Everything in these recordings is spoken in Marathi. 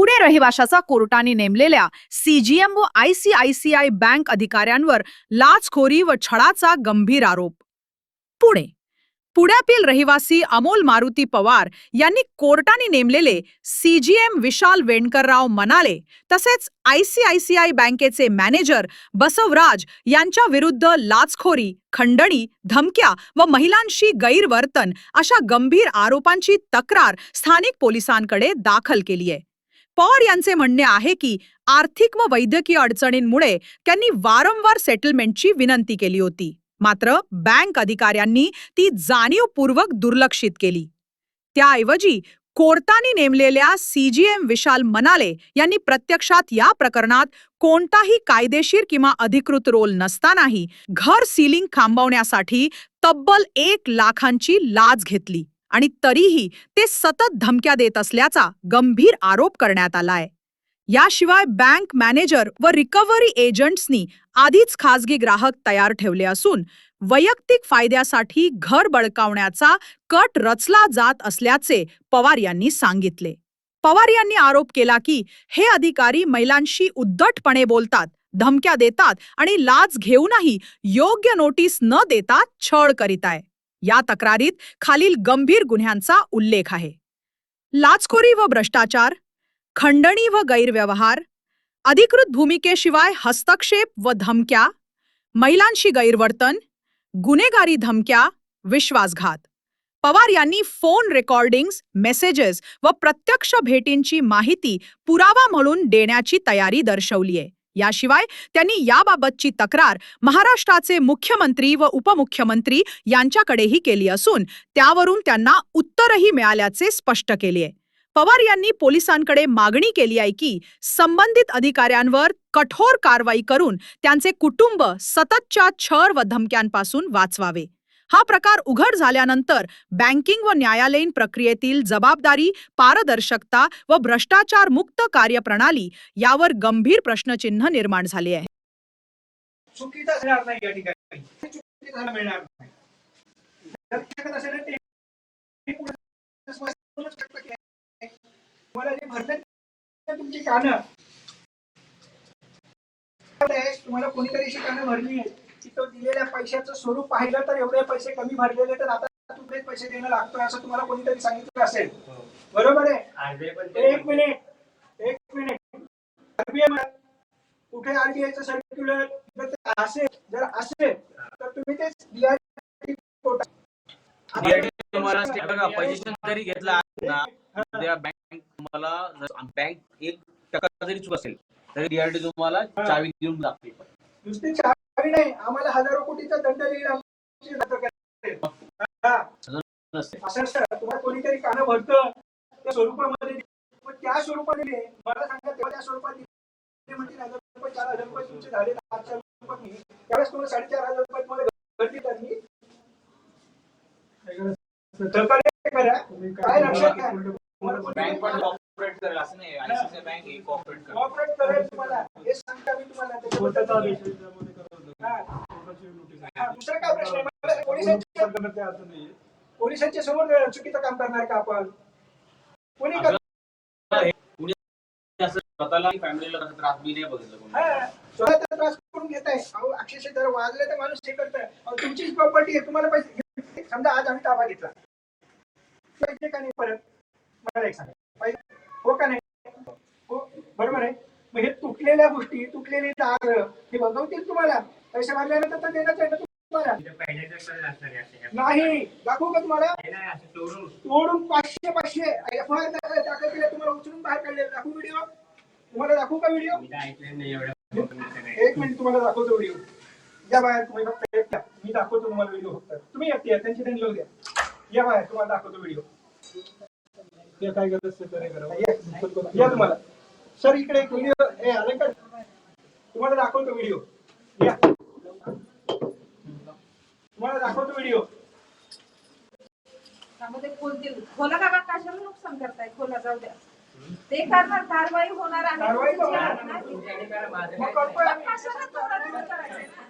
पुणे रहिवाशाचा कोर्टाने नेमलेल्या सीजीएम व आयसीआयसीआय बँक अधिकाऱ्यांवर लाचखोरी व छळाचा गंभीर आरोप. पुणे. पुण्यातील रहिवासी अमोल मारुती पवार यांनी कोर्टाने नेमलेले सीजीएम विशाल वेणकरराव मनाले तसेच आयसीआयसीआय बँकेचे मॅनेजर बसवराज यांच्या विरुद्ध लाचखोरी खंडणी धमक्या व महिलांशी गैरवर्तन अशा गंभीर आरोपांची तक्रार स्थानिक पोलिसांकडे दाखल केली आहे पॉर यांचे म्हणणे आहे की आर्थिक व वैद्यकीय अडचणींमुळे त्यांनी वारंवार सेटलमेंटची विनंती केली होती. मात्र बँक अधिकाऱ्यांनी ती जाणीवपूर्वक दुर्लक्षित केली. त्याऐवजी कोर्टाने नेमलेल्या सीजीएम विशाल मनाले यांनी प्रत्यक्षात या प्रकरणात कोणताही कायदेशीर किंवा अधिकृत रोल नसतानाही घर सीलिंग थांबवण्यासाठी तब्बल एक लाखांची लाच घेतली. आणि तरीही ते सतत धमक्या देत असल्याचा गंभीर आरोप करण्यात आलाय. याशिवाय बँक मॅनेजर व रिकव्हरी एजंट्सनी आधीच खासगी ग्राहक तयार ठेवले असून वैयक्तिक फायद्यासाठी घर बळकावण्याचा कट रचला जात असल्याचे पवार यांनी सांगितले. पवार यांनी आरोप केला की हे अधिकारी महिलांशी उद्धटपणे बोलतात धमक्या देतात आणि लाच घेऊनही योग्य नोटीस न देता छळ करीत आहे या तक्रारीत खालील गंभीर गुन्ह्यांचा उल्लेख आहे. लाचखोरी व भ्रष्टाचार खंडणी व गैरव्यवहार अधिकृत भूमिकेशिवाय हस्तक्षेप व धमक्या महिलांशी गैरवर्तन गुन्हेगारी धमक्या विश्वासघात. पवार यांनी फोन रेकॉर्डिंग्स मेसेजेस व प्रत्यक्ष भेटींची माहिती पुरावा म्हणून देण्याची तयारी दर्शवली आहे याशिवाय त्यांनी याबाबतची तक्रार महाराष्ट्राचे मुख्यमंत्री व उपमुख्यमंत्री यांच्याकडेही केली असून त्यावरून त्यांना उत्तरही मिळाल्याचे स्पष्ट केले आहे. पवार यांनी पोलिसांकडे मागणी केली आहे की संबंधित अधिकाऱ्यांवर कठोर कारवाई करून त्यांचे कुटुंब सततच्या छळ व धमक्यांपासून वाचवावे. हा प्रकार उघड झाल्यानंतर बँकिंग व न्यायालयीन प्रक्रियेतील जबाबदारी पारदर्शकता व भ्रष्टाचार मुक्त कार्यप्रणाली यावर गंभीर प्रश्नचिन्ह निर्माण झाले आहे. तुम्हाला तुमची कानं. तुम्हाला कोणीतरी कानं भरली आहेत. की तो दिलेल्या पैशाचं स्वरूप पाहिलं तर एवढे पैसे कमी भरलेले तर आता तुमचे पैसे देणं लागतोय असं तुम्हाला कोणीतरी सांगितलं असेल. बरोबर आहे? एक मिनिट एक मिनिट. मध्ये कुठे आरबीआयचं सर्क्युलर असेल जर असेल तर तुम्ही ते पैसे जरी घेतला ना बँक तुम्हाला बँक एक टक्का जरी चूक असेल तरी डीआरटी तुम्हाला चावी देऊन लागते नुसती चावी नाही आम्हाला हजारो कोटीचा दंड देईल. हा, असं तुम्हाला कोणीतरी कानं भरतं त्या स्वरूपामध्ये पण त्या स्वरूपाने मला सांगा तेव्हा त्या स्वरूपात ते म्हणतील हजार रुपये चार हजार रुपये तुमचे झाले चार रुपये त्यावेळेस तुम्हाला साडेचार हजार रुपये तुम्हाला घरटी त्यांनी सहकार्य करा काय लक्षात घ्या. बँक पण कॉपरेट करेल असं नाही. आयसीआयसीआय बँक ही कॉपरेट करेल. कॉपरेट करेल तुम्हाला. हे सांगता मी तुम्हाला त्याच्याबद्दल दुसरा काय प्रश्न पोलिसांच्या पोलिसांच्या समोर चुकीचं काम करणार का आपण? कोणी स्वतःला फॅमिलीला त्रास नाही बघितलं. हा, करून घेत आहे. अहो अक्षरशः जर वाजले तर माणूस हे करत तुमचीच प्रॉपर्टी आहे तुम्हाला पैसे समजा आज आम्ही ताबा घेतला. पाहिजे का नाही परत? मला एक सांगा. पाहिजे हो का नाही? हो बरोबर आहे. मग हे तुटलेल्या गोष्टी तुटलेले दार हे बघवतील तुम्हाला? पैसे मारल्यानंतर तर देण्याच आहे ना तुम्हाला नाही दाखवू का तुम्हाला? तोडून. पाचशे पाचशे एफ आय आर दाखल केले तुम्हाला उचलून बाहेर काढले दाखवू व्हिडिओ तुम्हाला दाखवू का व्हिडिओ एक मिनिट तुम्हाला दाखवतो व्हिडिओ या बाहेर तुम्ही फक्त. मी दाखवतो तुम्हाला व्हिडिओ फक्त. तुम्ही एकटी या त्यांची त्यांनी लोक द्या. या बाहेर तुम्हाला दाखवतो व्हिडिओ काय करत असते तर हे करावं. या. या तुम्हाला. सर इकडे एक व्हिडिओ हे आले का तुम्हाला दाखवतो व्हिडिओ या. तुम्हाला दाखवतो व्हिडिओ त्यामध्ये खोलतील खोला का कशाला नुकसान करताय खोला जाऊ द्या ते करणार कारवाई होणार आहे कारवाई होणार. आहे ना. मग करतोय मग आम्ही. कशाला तोडायचं करायचं?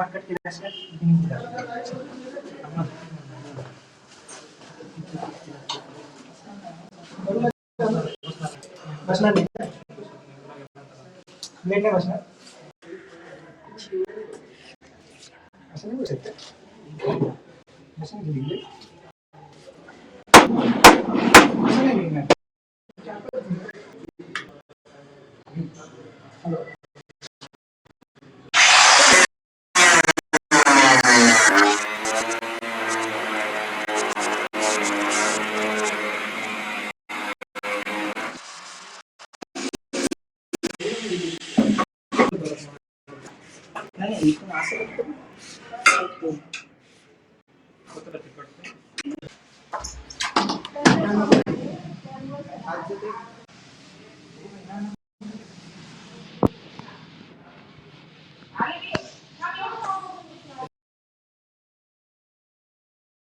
वरचा भाग बसणार नाही का? लेट नाही बसणार असं नाही बसत का? असं नाही स्वतःला तिखट आज ते